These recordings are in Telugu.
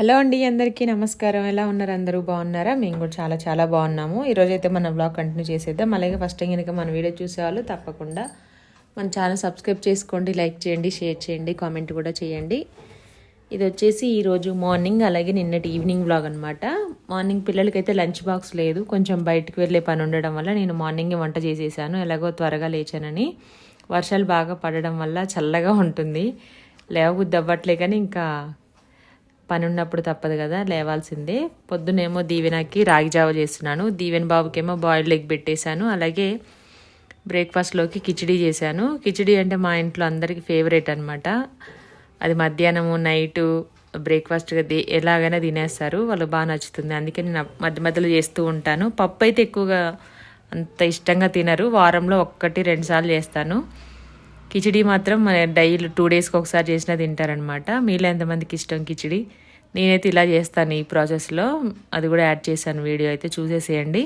హలో అండి అందరికీ నమస్కారం. ఎలా ఉన్నారు అందరూ? బాగున్నారా? మేము కూడా చాలా చాలా బాగున్నాము. ఈరోజు అయితే మన బ్లాగ్ కంటిన్యూ చేసేద్దాం. అలాగే ఫస్ట్ టైం కనుక మన వీడియో చూసేవాళ్ళు తప్పకుండా మన ఛానల్ సబ్స్క్రైబ్ చేసుకోండి లైక్ చేయండి షేర్ చేయండి కామెంట్ కూడా చేయండి. ఇది వచ్చేసి ఈరోజు మార్నింగ్ అలాగే నిన్నటి ఈవినింగ్ బ్లాగ్ అనమాట మార్నింగ్ పిల్లలకైతే లంచ్ బాక్స్ లేదు. కొంచెం బయటకు వెళ్ళే పని ఉండడం వల్ల నేను మార్నింగే వంట చేసేసాను. ఎలాగో త్వరగా లేచానని. వర్షాలు బాగా పడడం వల్ల చల్లగా ఉంటుంది. లేవబుద్ది అవ్వట్లే కానీ ఇంకా పని ఉన్నప్పుడు తప్పదు కదా లేవాల్సిందే. పొద్దునేమో దీవెనకి రాగి జావ చేస్తున్నాను. దీవెన బాబుకేమో బాయిల్డ్ ఎగ్ పెట్టేశాను. అలాగే బ్రేక్ఫాస్ట్లోకి కిచిడి చేశాను. కిచిడి అంటే మా ఇంట్లో అందరికీ ఫేవరెట్ అనమాట అది మధ్యాహ్నము నైటు బ్రేక్ఫాస్ట్గా ది ఎలాగైనా తినేస్తారు. వాళ్ళు బాగా నచ్చుతుంది. అందుకే నేను మధ్య మధ్యలో చేస్తూ ఉంటాను. పప్పు అయితే ఎక్కువగా అంత ఇష్టంగా తినరు. వారంలో ఒక్కటి రెండు సార్లు చేస్తాను. కిచిడి మాత్రం డైలీ టూ డేస్కి ఒకసారి చేసినా తింటారనమాట మీలో ఎంతమందికి ఇష్టం కిచిడి? నేనైతే ఇలా చేస్తాను ఈ ప్రాసెస్లో. అది కూడా యాడ్ చేశాను వీడియో అయితే చూసేసేయండి.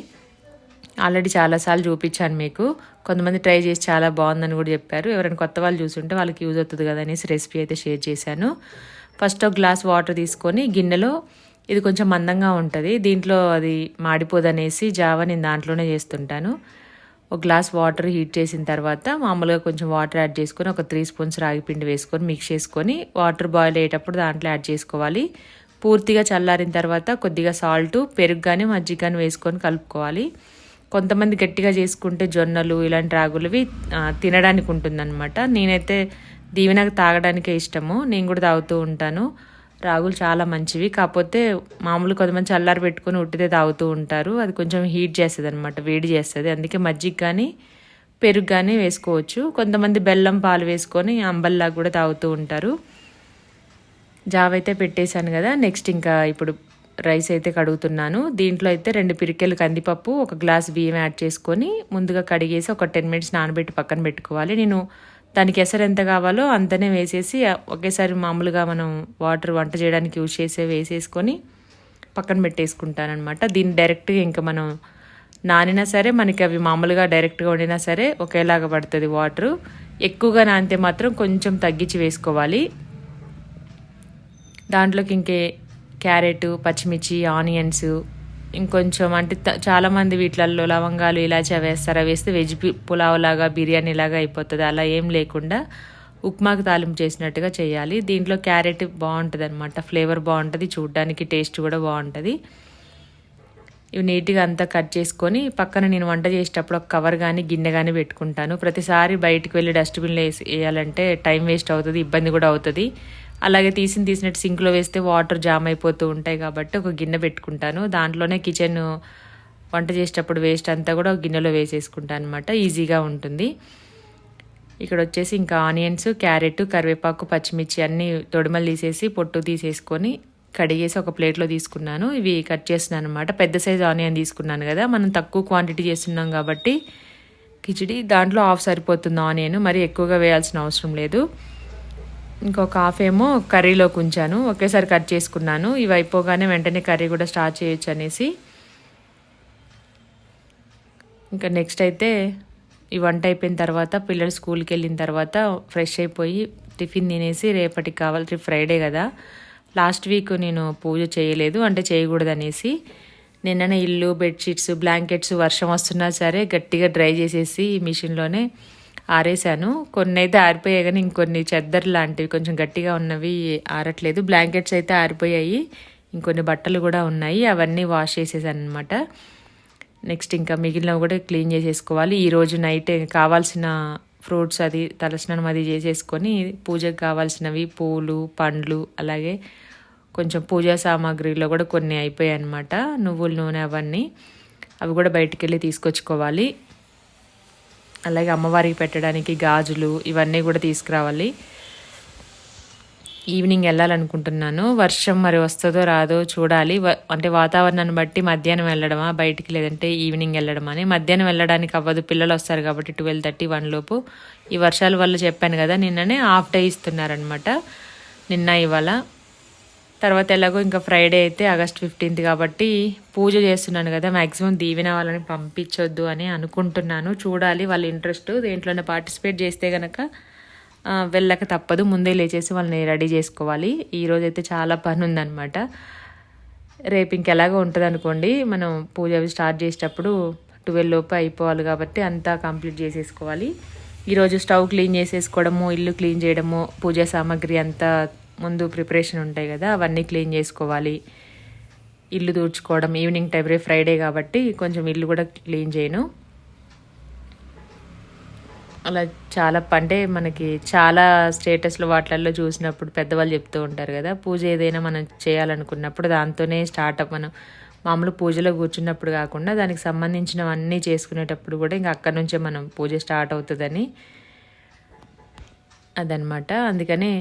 ఆల్రెడీ చాలాసార్లు చూపించాను మీకు. కొంతమంది ట్రై చేసి చాలా బాగుందని కూడా చెప్పారు. ఎవరైనా కొత్త వాళ్ళు చూసుంటే వాళ్ళకి యూజ్ అవుతుంది కదా అనేసి రెసిపీ అయితే షేర్ చేశాను. ఫస్ట్ ఒక గ్లాస్ వాటర్ తీసుకొని గిన్నెలో ఇది కొంచెం మందంగా ఉంటుంది. దీంట్లో అది మాడిపోదనేసి జావా నేను దాంట్లోనే చేస్తుంటాను. ఒక గ్లాస్ వాటర్ హీట్ చేసిన తర్వాత మామూలుగా కొంచెం వాటర్ యాడ్ చేసుకొని ఒక త్రీ స్పూన్స్ రాగి పిండి వేసుకొని మిక్స్ చేసుకొని వాటర్ బాయిల్ అయ్యేటప్పుడు దాంట్లో యాడ్ చేసుకోవాలి. పూర్తిగా చల్లారిన తర్వాత కొద్దిగా సాల్ట్ పెరుగు కానీ మజ్జిగ కానీ వేసుకొని కలుపుకోవాలి. కొంతమంది గట్టిగా చేసుకుంటే జొన్నలు ఇలాంటి రాగులవి తినడానికి ఉంటుందన్నమాట. నేనైతే దీవెనకు తాగడానికే ఇష్టము. నేను కూడా తాగుతూ ఉంటాను. రాగులు చాలా మంచివి. కాకపోతే మామూలు కొంతమంది చల్లారి పెట్టుకొని ఉట్టితే తాగుతూ ఉంటారు. అది కొంచెం హీట్ చేస్తుంది అనమాట వేడి చేస్తుంది. అందుకే మజ్జిగ కానీ పెరుగు కానీ వేసుకోవచ్చు. కొంతమంది బెల్లం పాలు వేసుకొని అంబల్లా కూడా తాగుతూ ఉంటారు. జావ అయితే పెట్టేశాను కదా నెక్స్ట్ ఇంకా ఇప్పుడు రైస్ అయితే కడుగుతున్నాను. దీంట్లో అయితే రెండు పిరికెలు కందిపప్పు ఒక గ్లాస్ బియ్యం యాడ్ చేసుకొని ముందుగా కడిగేసి ఒక టెన్ మినిట్స్ నానబెట్టి పక్కన పెట్టుకోవాలి. నేను దానికి ఎసరు ఎంత కావాలో అంతనే వేసేసి ఒకేసారి మామూలుగా మనం వాటర్ వంట చేయడానికి యూజ్ చేసే వేసేసుకొని పక్కన పెట్టేసుకుంటానమాట దీన్ని డైరెక్ట్గా ఇంకా మనం నానినా సరే మనకి అవి మామూలుగా డైరెక్ట్గా వండినా సరే ఒకేలాగా పడుతుంది వాటరు. ఎక్కువగా నానితే మాత్రం కొంచెం తగ్గించి వేసుకోవాలి. దాంట్లోకి ఇంకే క్యారెట్ పచ్చిమిర్చి ఆనియన్స్ ఇంకొంచెం అంటే చాలామంది వీటిలలో లవంగాలు ఇలాచా వేస్తారా. వేస్తే వెజ్ పులావ్ లాగా బిర్యానీ లాగా అయిపోతుంది. అలా ఏం లేకుండా ఉప్మాకు తాలింపు చేసినట్టుగా చేయాలి. దీంట్లో క్యారెట్ బాగుంటుంది అనమాట ఫ్లేవర్ బాగుంటుంది. చూడ్డానికి టేస్ట్ కూడా బాగుంటుంది. ఇవి నీట్గా అంతా కట్ చేసుకొని పక్కన నేను వంట చేసేటప్పుడు ఒక కవర్ కానీ గిన్నె కానీ పెట్టుకుంటాను. ప్రతిసారి బయటకు వెళ్ళి డస్ట్బిన్లో వేసి వేయాలంటే టైం వేస్ట్ అవుతుంది ఇబ్బంది కూడా అవుతుంది. అలాగే తీసిన తీసినట్టు సింక్లో వేస్తే వాటర్ జామ్ అయిపోతూ ఉంటాయి కాబట్టి ఒక గిన్నె పెట్టుకుంటాను. దాంట్లోనే కిచెన్ వంట చేసేటప్పుడు వేస్ట్ అంతా కూడా ఒక గిన్నెలో వేసేసుకుంటాను అనమాట ఈజీగా ఉంటుంది. ఇక్కడ వచ్చేసి ఇంకా ఆనియన్స్ క్యారెట్ కరివేపాకు పచ్చిమిర్చి అన్నీ తొడిమలు తీసేసి పొట్టు తీసేసుకొని కడిగేసి ఒక ప్లేట్లో తీసుకున్నాను. ఇవి కట్ చేస్తున్నాను అనమాట పెద్ద సైజు ఆనియన్ తీసుకున్నాను కదా. మనం తక్కువ క్వాంటిటీ చేస్తున్నాం కాబట్టి కిచిడి దాంట్లో ఆఫ్ సరిపోతుంది ఆనియన్. మరి ఎక్కువగా వేయాల్సిన అవసరం లేదు. ఇంకొక హాఫ్ ఏమో కర్రీలోకి ఉంచాను ఒకేసారి కట్ చేసుకున్నాను. ఇవి అయిపోగానే వెంటనే కర్రీ కూడా స్టార్ట్ చేయొచ్చు అనేసి. ఇంకా నెక్స్ట్ అయితే ఈ వంట అయిపోయిన తర్వాత పిల్లలు స్కూల్కి వెళ్ళిన తర్వాత ఫ్రెష్ అయిపోయి టిఫిన్ తినేసి రేపటికి కావాలి ఫ్రైడే కదా. లాస్ట్ వీక్ నేను పూజ చేయలేదు అంటే చేయకూడదు అనేసి. నిన్ననే ఇల్లు బెడ్షీట్స్ బ్లాంకెట్స్ వర్షం వస్తున్నా సరే గట్టిగా డ్రై చేసేసి మిషన్లోనే ఆరేసాను కొన్ని అయితే ఆరిపోయాయి కానీ ఇంకొన్ని చెద్దరు లాంటివి కొంచెం గట్టిగా ఉన్నవి ఆరట్లేదు. బ్లాంకెట్స్ అయితే ఆరిపోయాయి. ఇంకొన్ని బట్టలు కూడా ఉన్నాయి. అవన్నీ వాష్ చేసేసాను అనమాట నెక్స్ట్ ఇంకా మిగిలినవి కూడా క్లీన్ చేసేసుకోవాలి. ఈరోజు నైట్ కావాల్సిన ఫ్రూట్స్ అది తలస్నానం అది చేసేసుకొని పూజకు కావాల్సినవి పూలు పండ్లు అలాగే కొంచెం పూజా సామాగ్రిలో కూడా కొన్ని అయిపోయాయి అనమాట నువ్వుల నూనె అవన్నీ. అవి కూడా బయటికి వెళ్ళి తీసుకొచ్చుకోవాలి. అలాగే అమ్మవారికి పెట్టడానికి గాజులు ఇవన్నీ కూడా తీసుకురావాలి. ఈవినింగ్ వెళ్ళాలనుకుంటున్నాను. వర్షం మరి వస్తుందో రాదో చూడాలి. అంటే వాతావరణాన్ని బట్టి మధ్యాహ్నం వెళ్ళడమా బయటికి లేదంటే ఈవినింగ్ వెళ్ళడమా అని. మధ్యాహ్నం వెళ్ళడానికి అవ్వదు. పిల్లలు వస్తారు కాబట్టి ట్వెల్వ్ థర్టీ వన్ లోపు. ఈ వర్షాల వల్ల చెప్పాను కదా నిన్ననే హాఫ్ డే ఇస్తున్నారనమాట నిన్న ఇవాళ తర్వాత ఎలాగో ఇంకా ఫ్రైడే అయితే ఆగస్ట్ ఫిఫ్టీన్త్ కాబట్టి పూజ చేస్తున్నాను కదా మ్యాక్సిమం దీవెన వాళ్ళని పంపించొద్దు అని అనుకుంటున్నాను. చూడాలి వాళ్ళ ఇంట్రెస్ట్ దేంట్లోనే పార్టిసిపేట్ చేస్తే కనుక వెళ్ళక తప్పదు. ముందే లేచేసి వాళ్ళని రెడీ చేసుకోవాలి. ఈరోజు అయితే చాలా పని ఉందన్నమాట రేపు ఇంకెలాగో ఉంటుంది అనుకోండి మనం పూజ అవి స్టార్ట్ చేసేటప్పుడు ట్వెల్వ్ లోపు అయిపోవాలి కాబట్టి అంతా కంప్లీట్ చేసేసుకోవాలి. ఈరోజు స్టవ్ క్లీన్ చేసేసుకోవడము ఇల్లు క్లీన్ చేయడము పూజా సామాగ్రి అంతా ముందు ప్రిపరేషన్ ఉంటాయి కదా అవన్నీ క్లీన్ చేసుకోవాలి. ఇల్లు దూడ్చుకోవడం ఈవినింగ్ టైం రేపు ఫ్రైడే కాబట్టి కొంచెం ఇల్లు కూడా క్లీన్ చేయను. అలా చాలా అంటే మనకి చాలా స్టేటస్లు వాటిల్లో చూసినప్పుడు పెద్దవాళ్ళు చెప్తూ ఉంటారు కదా పూజ ఏదైనా మనం చేయాలనుకున్నప్పుడు దాంతోనే స్టార్ట్ అప్ మనం మామూలు పూజలో కూర్చున్నప్పుడు కాకుండా దానికి సంబంధించినవన్నీ చేసుకునేటప్పుడు కూడా ఇంకా అక్కడి నుంచే మనం పూజ స్టార్ట్ అవుతుందని అదనమాట. అందుకనే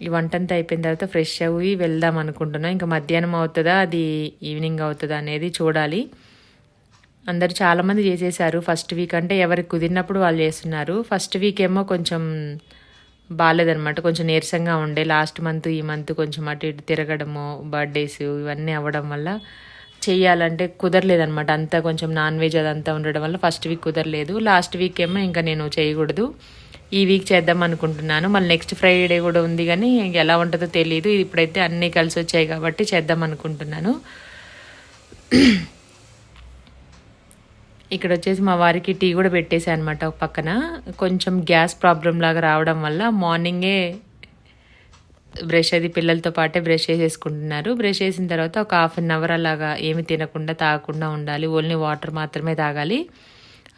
ఈ వంటంతా అయిపోయిన తర్వాత ఫ్రెష్ అయ్యి వెళ్దాం అనుకుంటున్నాం. ఇంకా మధ్యాహ్నం అవుతుందా? అది ఈవినింగ్ అవుతుందా అనేది చూడాలి. అందరు చాలామంది చేసేసారు ఫస్ట్ వీక్ అంటే ఎవరికి కుదిరినప్పుడు వాళ్ళు చేస్తున్నారు. ఫస్ట్ వీక్ ఏమో కొంచెం బాగాలేదనమాట కొంచెం నీరసంగా ఉండే. లాస్ట్ మంత్ ఈ మంత్ కొంచెం అటు ఇటు తిరగడము బర్త్డేస్ ఇవన్నీ అవ్వడం వల్ల చేయాలంటే కుదరలేదనమాట అంతా కొంచెం నాన్ వెజ్ అదంతా ఉండడం వల్ల ఫస్ట్ వీక్ కుదరలేదు. లాస్ట్ వీక్ ఏమో ఇంకా నేను చేయకూడదు. ఈ వీక్ చేద్దాం అనుకుంటున్నాను. మళ్ళీ నెక్స్ట్ ఫ్రైడే కూడా ఉంది కానీ ఇంక ఎలా ఉంటుందో తెలియదు ఇప్పుడైతే అన్నీ కలిసి వచ్చాయి కాబట్టి చేద్దాం అనుకుంటున్నాను. ఇక్కడ వచ్చేసి మా వారికి టీ కూడా పెట్టేశాను అనమాట ఒక పక్కన. కొంచెం గ్యాస్ ప్రాబ్లం లాగా రావడం వల్ల మార్నింగే బ్రష్ అది పిల్లలతో పాటే బ్రష్ చేసేసుకుంటున్నారు. బ్రష్ చేసిన తర్వాత ఒక హాఫ్ అన్ అవర్ అలాగా ఏమి తినకుండా తాగకుండా ఉండాలి. ఓన్లీ వాటర్ మాత్రమే తాగాలి.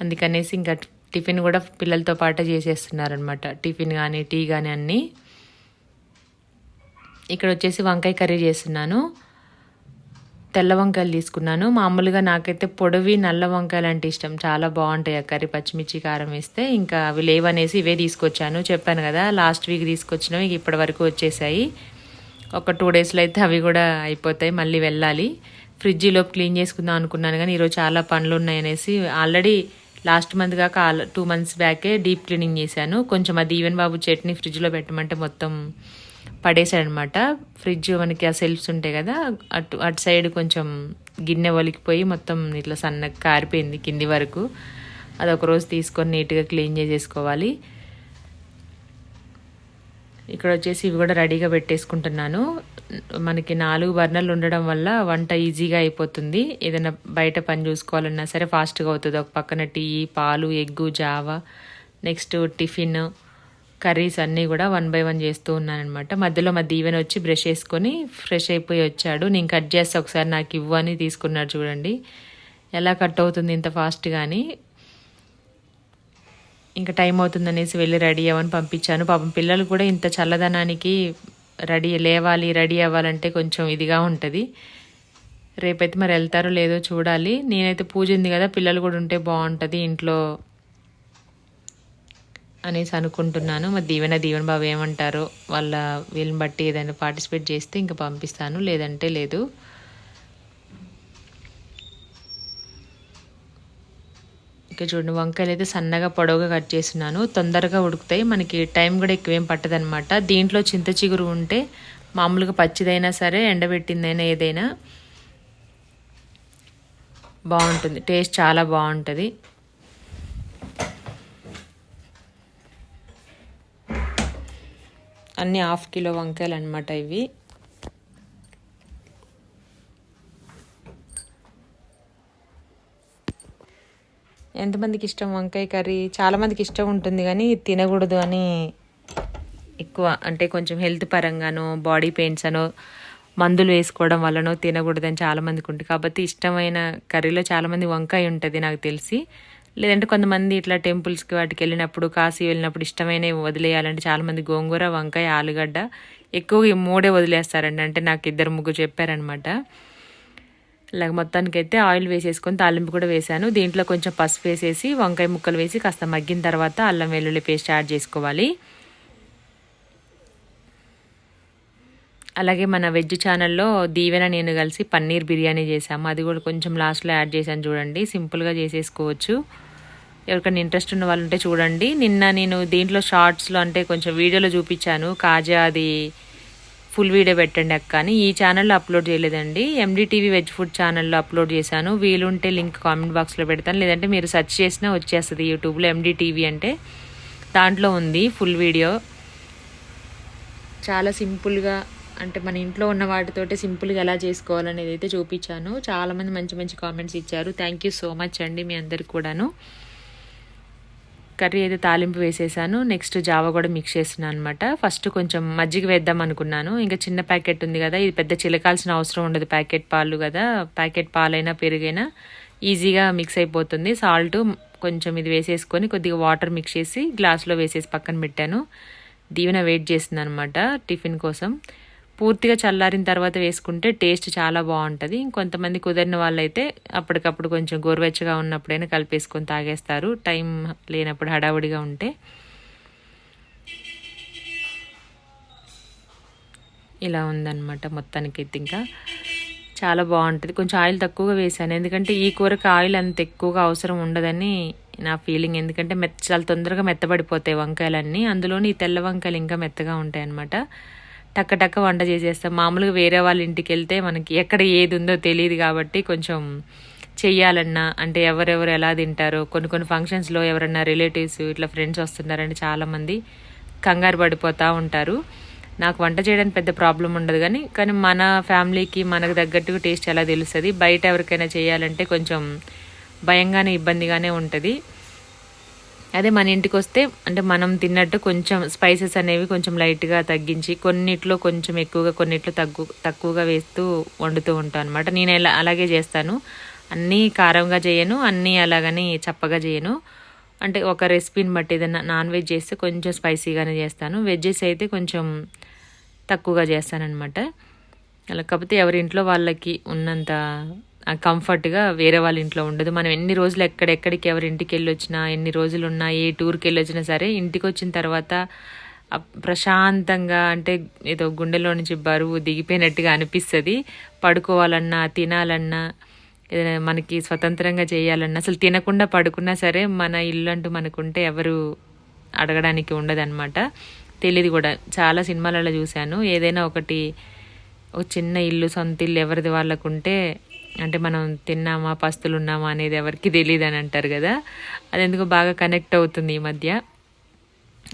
అందుకనేసి ఇంకా టిఫిన్ కూడా పిల్లలతో పాటే చేసేస్తున్నారనమాట టిఫిన్ కానీ టీ కానీ అన్నీ. ఇక్కడ వచ్చేసి వంకాయ కర్రీ చేస్తున్నాను. తెల్ల వంకాయలు తీసుకున్నాను. మామూలుగా నాకైతే పొడవి నల్ల వంకాయలు అంటే ఇష్టం. చాలా బాగుంటాయి ఆ కర్రీ. పచ్చిమిర్చి కారం వేస్తే ఇంకా అవి లేవనేసి ఇవే తీసుకొచ్చాను. చెప్పాను కదా లాస్ట్ వీక్ తీసుకొచ్చినవి ఇప్పటి వరకు వచ్చేసాయి. ఒక టూ డేస్లో అయితే అవి కూడా అయిపోతాయి. మళ్ళీ వెళ్ళాలి. ఫ్రిడ్జ్లో క్లీన్ చేసుకుందాం అనుకున్నాను కానీ ఈరోజు చాలా పనులు ఉన్నాయనేసి ఆల్రెడీ లాస్ట్ మంత్ కాక టూ మంత్స్ బ్యాకే డీప్ క్లీనింగ్ చేశాను. కొంచెం అది ఈవెన్ బాబు చట్నీ ఫ్రిడ్జ్లో పెట్టమంటే మొత్తం పడేసాడనమాట ఫ్రిడ్జ్ మనకి ఆ సెల్ఫ్స్ ఉంటాయి కదా అటు అటు సైడ్ కొంచెం గిన్నె ఒలికిపోయి మొత్తం ఇట్లా సన్నగా కారిపోయింది కింది వరకు. అది ఒక రోజు తీసుకొని నీట్గా క్లీన్ చేసేసుకోవాలి. ఇక్కడ వచ్చేసి ఇవి కూడా రెడీగా పెట్టేసుకుంటున్నాను. మనకి నాలుగు బర్నర్లు ఉండడం వల్ల వంట ఈజీగా అయిపోతుంది. ఏదైనా బయట పని చూసుకోవాలన్నా సరే ఫాస్ట్గా అవుతుంది. ఒక పక్కన టీ పాలు ఎగ్గు జావా నెక్స్ట్ టిఫిన్ కర్రీస్ అన్నీ కూడా వన్ బై వన్ చేస్తూ ఉన్నానమాట మధ్యలో మా దీవెన వచ్చి బ్రష్ చేసుకొని ఫ్రెష్ అయిపోయి వచ్చాడు. నేను కట్ చేస్తే ఒకసారి నాకు ఇవ్వు అని తీసుకున్నాడు చూడండి. ఎలా కట్ అవుతుంది ఇంత ఫాస్ట్ కానీ ఇంకా టైం అవుతుందనేసి వెళ్ళి రెడీ అవ్వని పంపించాను. పాపం పిల్లలు కూడా ఇంత చల్లదనానికి రెడీ లేవాలి రెడీ అవ్వాలంటే కొంచెం ఇదిగా ఉంటుంది. రేపైతే మరి వెళ్తారో లేదో చూడాలి. నేనైతే పూజ ఉంది కదా పిల్లలు కూడా ఉంటే బాగుంటుంది ఇంట్లో అనేసి అనుకుంటున్నాను. మరి దీవెన దీవెన బాబు ఏమంటారో వాళ్ళ వీళ్ళని బట్టి ఏదైనా పార్టిసిపేట్ చేస్తే ఇంకా పంపిస్తాను. లేదంటే లేదు. ఇక చూడండి వంకాయలు అయితే సన్నగా పొడవుగా కట్ చేసినాను తొందరగా ఉడుకుతాయి. మనకి టైం కూడా ఎక్కువేం పట్టదనమాట దీంట్లో చింత చిగురు ఉంటే మామూలుగా పచ్చిదైనా సరే ఎండబెట్టిందైనా ఏదైనా బాగుంటుంది. టేస్ట్ చాలా బాగుంటుంది. అన్ని హాఫ్ కిలో వంకాయలు అనమాట ఇవి. ఎంతమందికి ఇష్టం? వంకాయ కర్రీ చాలామందికి ఇష్టం ఉంటుంది కానీ తినకూడదు అని ఎక్కువ. అంటే కొంచెం హెల్త్ పరంగానో బాడీ పెయిన్స్ అనో మందులు వేసుకోవడం వల్లనో తినకూడదని చాలామందికి ఉంటుంది. కాబట్టి ఇష్టమైన కర్రీలో చాలామంది వంకాయ ఉంటుంది నాకు తెలిసి. లేదంటే కొంతమంది ఇట్లా టెంపుల్స్కి వాటికి వెళ్ళినప్పుడు కాశీ వెళ్ళినప్పుడు ఇష్టమైనవి వదిలేయాలంటే చాలామంది గోంగూర వంకాయ ఆలుగడ్డ ఎక్కువ ఈ మూడే వదిలేస్తారండి. అంటే నాకు ఇద్దరు ముగ్గురు చెప్పారనమాట ఇలాగ మొత్తానికైతే ఆయిల్ వేసేసుకొని తాలింపు కూడా వేసాను దీంట్లో కొంచెం పసుపు వేసేసి వంకాయ ముక్కలు వేసి కాస్త మగ్గిన తర్వాత అల్లం వెల్లుల్లి పేస్ట్ యాడ్ చేసుకోవాలి. అలాగే మన వెజ్ ఛానల్లో దీవెన నేను కలిసి పన్నీర్ బిర్యానీ చేసాము అది కూడా కొంచెం లాస్ట్లో యాడ్ చేశాను చూడండి. సింపుల్గా చేసేసుకోవచ్చు. ఎవరికైనా ఇంట్రెస్ట్ ఉన్న వాళ్ళు ఉంటే చూడండి. నిన్న నేను దీంట్లో షార్ట్స్లో అంటే కొంచెం వీడియోలో చూపించాను. కాజా అది ఫుల్ వీడియో పెట్టండి అక్క అని ఈ ఛానల్లో అప్లోడ్ చేయలేదండి. ఎండిటీవీ వెజ్ ఫుడ్ ఛానల్లో అప్లోడ్ చేశాను. వీలుంటే లింక్ కామెంట్ బాక్స్లో పెడతాను. లేదంటే మీరు సెర్చ్ చేసినా వచ్చేస్తుంది యూట్యూబ్లో ఎండిటీవీ అంటే. దాంట్లో ఉంది ఫుల్ వీడియో చాలా సింపుల్గా అంటే మన ఇంట్లో ఉన్న వాటితోటే సింపుల్గా ఎలా చేసుకోవాలనేది అయితే చూపించాను చాలామంది మంచి మంచి కామెంట్స్ ఇచ్చారు. థ్యాంక్ యూ సో మచ్ అండి మీ అందరికి కూడాను. కర్రీ అయితే తాలింపు వేసేసాను. నెక్స్ట్ జావా కూడా మిక్స్ చేస్తున్నాను అనమాట ఫస్ట్ కొంచెం మజ్జిగ వేద్దాం అనుకున్నాను. ఇంకా చిన్న ప్యాకెట్ ఉంది కదా ఇది పెద్ద చిలకాల్సిన అవసరం ఉండదు ప్యాకెట్ పాలు కదా. ప్యాకెట్ పాలైనా పెరుగైనా ఈజీగా మిక్స్ అయిపోతుంది. సాల్ట్ కొంచెం ఇది వేసేసుకొని కొద్దిగా వాటర్ మిక్స్ చేసి గ్లాస్లో వేసేసి పక్కన పెట్టాను. దీవెన వెయిట్ చేసింది అనమాట టిఫిన్ కోసం. పూర్తిగా చల్లారిన తర్వాత వేసుకుంటే టేస్ట్ చాలా బాగుంటుంది. ఇంకొంతమంది కుదిరిన వాళ్ళైతే అప్పటికప్పుడు కొంచెం గోరువెచ్చగా ఉన్నప్పుడైనా కలిపేసుకొని తాగేస్తారు. టైం లేనప్పుడు హడావుడిగా ఉంటే. ఇలా ఉందన్నమాట మొత్తానికి అయితే ఇంకా. చాలా బాగుంటుంది. కొంచెం ఆయిల్ తక్కువగా వేసాను ఎందుకంటే ఈ కూరకు ఆయిల్ అంత ఎక్కువగా అవసరం ఉండదని నా ఫీలింగ్. ఎందుకంటే మెత్త చాలా తొందరగా మెత్తబడిపోతాయి వంకాయలన్నీ. అందులోని ఈ తెల్ల వంకాయలు ఇంకా మెత్తగా ఉంటాయి అన్నమాట టక్క టక్క వంట చేసేస్తాం. మామూలుగా వేరే వాళ్ళ ఇంటికి వెళ్తే మనకి ఎక్కడ ఏది ఉందో తెలియదు కాబట్టి కొంచెం చెయ్యాలన్నా అంటే ఎవరెవరు ఎలా తింటారో కొన్ని కొన్ని ఫంక్షన్స్లో ఎవరన్నా రిలేటివ్స్ ఇట్లా ఫ్రెండ్స్ వస్తున్నారంటే చాలామంది కంగారు పడిపోతూ ఉంటారు. నాకు వంట చేయడానికి పెద్ద ప్రాబ్లం ఉండదు కానీ కానీ మన ఫ్యామిలీకి మనకు తగ్గట్టుగా టేస్ట్ ఎలా తెలుస్తుంది? బయట ఎవరికైనా చేయాలంటే కొంచెం భయంగానే ఇబ్బందిగానే ఉంటుంది. అదే మన ఇంటికి వస్తే అంటే మనం తిన్నట్టు కొంచెం స్పైసెస్ అనేవి కొంచెం లైట్గా తగ్గించి కొన్నిట్లో కొంచెం ఎక్కువగా కొన్నిట్లో తగ్గు తక్కువగా వేస్తూ వండుతూ ఉంటాను అనమాట నేను ఎలా అలాగే చేస్తాను. అన్నీ కారంగా చేయను అన్నీ అలాగని చప్పగా చేయను. అంటే ఒక రెసిపీని బట్టి ఏదైనా నాన్ వెజ్ చేస్తే కొంచెం స్పైసీగానే చేస్తాను. వెజ్జెస్ అయితే కొంచెం తక్కువగా చేస్తానన్నమాట. అలా కాకపోతే ఎవరి ఇంట్లో వాళ్ళకి ఉన్నంత కంఫర్ట్గా వేరే వాళ్ళ ఇంట్లో ఉండదు. మనం ఎన్ని రోజులు ఎక్కడెక్కడికి ఎవరి ఇంటికి వెళ్ళి వచ్చినా ఎన్ని రోజులు ఉన్నా ఏ టూర్కి వెళ్ళి వచ్చినా సరే ఇంటికి వచ్చిన తర్వాత ప్రశాంతంగా అంటే ఏదో గుండెలో నుంచి బరువు దిగిపోయినట్టుగా అనిపిస్తుంది. పడుకోవాలన్నా తినాలన్నా ఏదైనా మనకి స్వతంత్రంగా చేయాలన్నా అసలు తినకుండా పడుకున్నా సరే మన ఇల్లు అంటూ మనకుంటే ఎవరు అడగడానికి ఉండదన్నమాట. తెలియదు కూడా. చాలా సినిమాలలో చూశాను. ఏదైనా ఒకటి ఒక చిన్న ఇల్లు సొంత ఇల్లు ఎవరిది వాళ్ళకుంటే అంటే మనం తిన్నామా పస్తులు ఉన్నామా అనేది ఎవరికి తెలియదు అని అంటారు కదా. అది ఎందుకు బాగా కనెక్ట్ అవుతుంది ఈ మధ్య.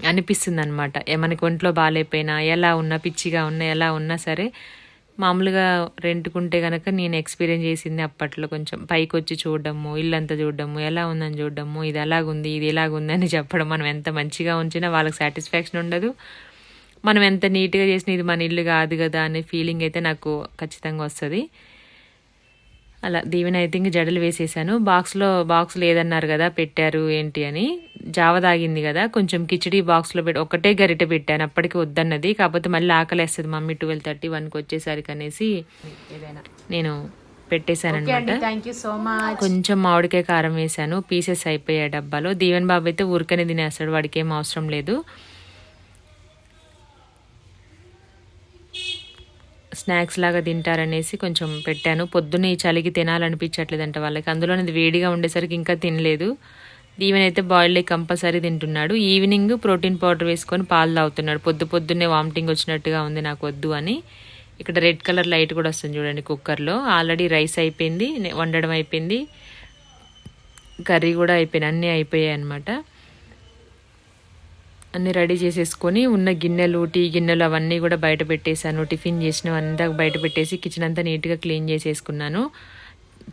అనిపిస్తుంది అనమాట మనకి ఒంట్లో బాగాలేకపోయినా ఎలా ఉన్నా పిచ్చిగా ఉన్నా ఎలా ఉన్నా సరే మామూలుగా రెంట్కుంటే కనుక నేను ఎక్స్పీరియన్స్ చేసింది అప్పట్లో కొంచెం పైకి వచ్చి చూడడము ఇల్లంతా చూడడము ఎలా ఉందని చూడడము ఇది ఎలాగుంది ఇది ఎలాగుంది అని చెప్పడం. మనం ఎంత మంచిగా ఉంచినా వాళ్ళకి సాటిస్ఫాక్షన్ ఉండదు. మనం ఎంత నీట్గా చేసినా ఇది మన ఇల్లు కాదు కదా అనే ఫీలింగ్ అయితే నాకు ఖచ్చితంగా వస్తుంది. అలా దీవెన అయితే ఇంక జడలు వేసేసాను. బాక్స్లో బాక్స్ లేదన్నారు కదా పెట్టారు ఏంటి అని. జావ తాగింది కదా కొంచెం కిచడీ బాక్స్లో పెట్టి ఒకటే గరిట పెట్టాను అప్పటికి వద్దన్నది. కాకపోతే మళ్ళీ ఆకలేస్తుంది మమ్మీ ట్వెల్వ్ థర్టీ వన్కి వచ్చేసరికి అనేసి నేను పెట్టేశాను అనమాట థ్యాంక్ యూ సో మచ్ కొంచెం మామిడికాయ కారం వేసాను పీసెస్ అయిపోయాయి డబ్బాలో. దీవెన్ బాబు అయితే ఊరికనే తినేస్తాడు వాడికి ఏం అవసరం లేదు. స్నాక్స్ లాగా తింటారనేసి కొంచెం పెట్టాను. పొద్దున్న ఈ చలికి తినాలనిపించట్లేదంట వాళ్ళకి. అందులో అందులోనే వేడిగా ఉండేసరికి ఇంకా తినలేదు. దీవెనైతే బాయిల్డ్ ఎగ్ కంపల్సరీ తింటున్నాడు. ఈవినింగ్ ప్రోటీన్ పౌడర్ వేసుకొని పాలు తాగుతున్నాడు. పొద్దు పొద్దున్నే వామిటింగ్ వచ్చినట్టుగా ఉంది నాకు వద్దు అని. ఇక్కడ రెడ్ కలర్ లైట్ కూడా వస్తుంది చూడండి కుక్కర్లో ఆల్రెడీ రైస్ అయిపోయింది వండడం అయిపోయింది. కర్రీ కూడా అయిపోయింది అన్నీ అయిపోయాయి అనమాట అన్నీ రెడీ చేసేసుకొని ఉన్న గిన్నెలు టీ గిన్నెలు అవన్నీ కూడా బయట పెట్టేశాను. టిఫిన్ చేసిన అంతా బయట పెట్టేసి కిచెన్ అంతా నీట్గా క్లీన్ చేసేసుకున్నాను.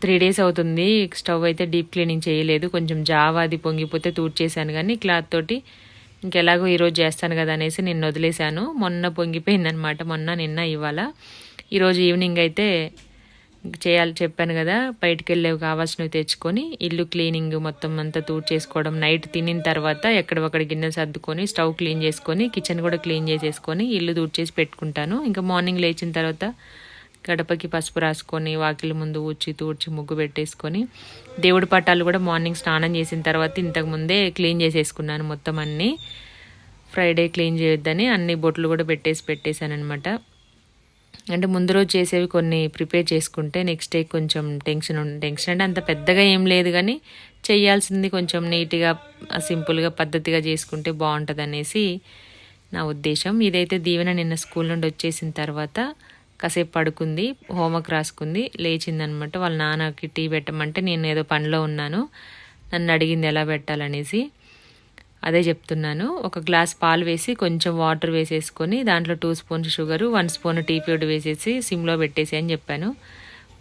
త్రీ డేస్ అవుతుంది. స్టవ్ అయితే డీప్ క్లీనింగ్ చేయలేదు. కొంచెం జావ అది పొంగిపోతే తూడ్చేసాను కానీ క్లాత్ తోటి ఇంకెలాగో ఈరోజు చేస్తాను కదా అనేసి నేను వదిలేశాను మొన్న పొంగిపోయిందనమాట మొన్న నిన్న ఇవాళ. ఈరోజు ఈవినింగ్ అయితే చేయాలి చెప్పాను కదా బయటికి వెళ్ళేవి కావాల్సినవి తెచ్చుకొని ఇల్లు క్లీనింగ్ మొత్తం అంతా తూడ్ చేసుకోవడం నైట్ తినిన తర్వాత ఎక్కడొక్కడ గిన్నెలు సర్దుకొని స్టవ్ క్లీన్ చేసుకొని కిచెన్ కూడా క్లీన్ చేసేసుకొని ఇల్లు తూడ్చేసి పెట్టుకుంటాను. ఇంకా మార్నింగ్ లేచిన తర్వాత గడపకి పసుపు రాసుకొని వాకిలి ముందు ఊడ్చి తూడ్చి ముగ్గు పెట్టేసుకొని దేవుడి పట్టాలు కూడా మార్నింగ్ స్నానం చేసిన తర్వాత ఇంతకు ముందే క్లీన్ చేసేసుకున్నాను మొత్తం అన్నీ. ఫ్రైడే క్లీన్ చేయొద్దని అన్ని బొట్లు కూడా పెట్టేసి పెట్టేశాను అనమాట అంటే ముందు రోజు చేసేవి కొన్ని ప్రిపేర్ చేసుకుంటే నెక్స్ట్ డే కొంచెం టెన్షన్ టెన్షన్ అంటే అంత పెద్దగా ఏం లేదు కానీ చేయాల్సింది కొంచెం నీట్గా సింపుల్గా పద్ధతిగా చేసుకుంటే బాగుంటుంది అనేసి నా ఉద్దేశం. ఇదైతే దీవెన నిన్న స్కూల్ నుండి వచ్చేసిన తర్వాత కాసేపు పడుకుంది హోంవర్క్ రాసుకుంది లేచిందనమాట. వాళ్ళ నాన్నకి టీ పెట్టమంటే నేను ఏదో పనిలో ఉన్నాను. నన్ను అడిగింది ఎలా పెట్టాలనేసి. అదే చెప్తున్నాను. ఒక గ్లాస్ పాలు వేసి కొంచెం వాటర్ వేసేసుకొని దాంట్లో two spoons sugar one spoon tea ప్యూడ్ వేసేసి సిమ్లో పెట్టేసి అని చెప్పాను.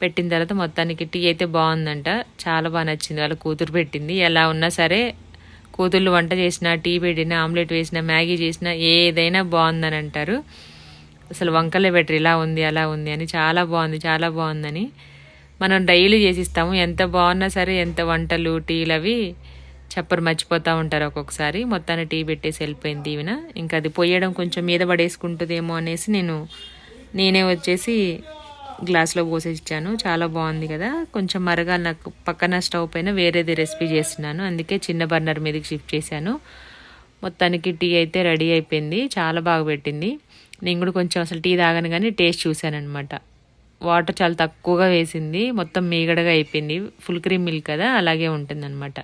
పెట్టిన తర్వాత మొత్తానికి టీ అయితే బాగుందంట. చాలా బాగా నచ్చింది. వాళ్ళ కూతురు పెట్టింది. ఎలా ఉన్నా సరే కూతుర్లు వంట చేసినా టీ పెట్టినా ఆమ్లెట్ వేసినా మ్యాగీ చేసినా ఏదైనా బాగుందని అంటారు. అసలు వంకలే బెటర్. ఇలా ఉంది అలా ఉంది అని చాలా బాగుంది చాలా బాగుందని. మనం డైలీ చేసిస్తాము. ఎంత బాగున్నా సరే ఎంత వంటలు టీలు అవి చప్పరు మర్చిపోతూ ఉంటారు ఒక్కొక్కసారి. మొత్తాన్ని టీ పెట్టేసి వెళ్ళిపోయింది ఈవిన ఇంకా అది పొయ్యడం కొంచెం మీద పడేసుకుంటుందేమో అనేసి నేను నేనే వచ్చేసి గ్లాస్లో పోసేసి ఇచ్చాను చాలా బాగుంది కదా. కొంచెం మరగాలి నాకు. పక్కన స్టవ్ పైన వేరేది రెసిపీ చేస్తున్నాను. అందుకే చిన్న బర్నర్ మీదకి షిఫ్ట్ చేశాను. మొత్తానికి టీ అయితే రెడీ అయిపోయింది. చాలా బాగా పెట్టింది. నేను కూడా కొంచెం అసలు టీ తాగను కానీ టేస్ట్ చూశానమాట వాటర్ చాలా తక్కువగా వేసింది. మొత్తం మీగడగా అయిపోయింది. ఫుల్ క్రీమ్ మిల్క్ కదా అలాగే ఉంటుందన్నమాట.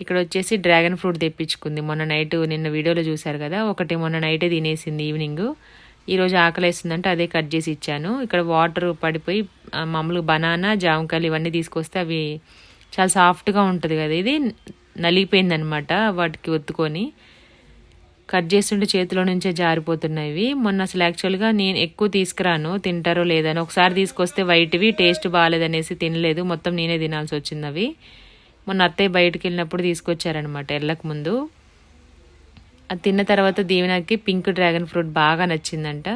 ఇక్కడ వచ్చేసి డ్రాగన్ ఫ్రూట్ తెప్పించుకుంది. మొన్న నైట్ నిన్న వీడియోలో చూశారు కదా ఒకటి మొన్న నైటే తినేసింది ఈవినింగ్. ఈరోజు ఆకలేస్తుందంటే అదే కట్ చేసి ఇచ్చాను. ఇక్కడ వాటర్ పడిపోయి ఆ, మామూలుగా బనానా జామకాయలు ఇవన్నీ తీసుకొస్తే అవి చాలా సాఫ్ట్గా ఉంటుంది కదా. ఇది నలిగిపోయిందనమాట వాటికి ఒత్తుకొని. కట్ చేస్తుంటే చేతిలో నుంచే జారిపోతున్నాయి మొన్న అసలు యాక్చువల్గా నేను ఎక్కువ తీసుకురాను. తింటారో లేదని ఒకసారి తీసుకొస్తే వైట్వి టేస్ట్ బాగాలేదనేసి తినలేదు. మొత్తం నేనే తినాల్సి వచ్చింది అవి. మొన్న అత్తయ్య బయటికి వెళ్ళినప్పుడు తీసుకొచ్చారనమాట వెళ్ళక ముందు. అది తిన్న తర్వాత దీవెనకి పింక్ డ్రాగన్ ఫ్రూట్ బాగా నచ్చిందంట.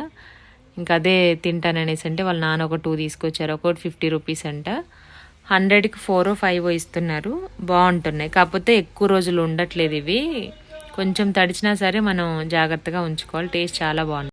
ఇంకా అదే తింటాననేసి అంటే వాళ్ళ నాన్న ఒక టూ తీసుకొచ్చారు ఒకటి ఫిఫ్టీ రూపీస్ అంట. హండ్రెడ్కి ఫోర్ ఫైవ్ ఇస్తున్నారు బాగుంటున్నాయి. కాకపోతే ఎక్కువ రోజులు ఉండట్లేదు ఇవి. కొంచెం తడిచినా సరే మనం జాగ్రత్తగా ఉంచుకోవాలి టేస్ట్ చాలా బాగుంది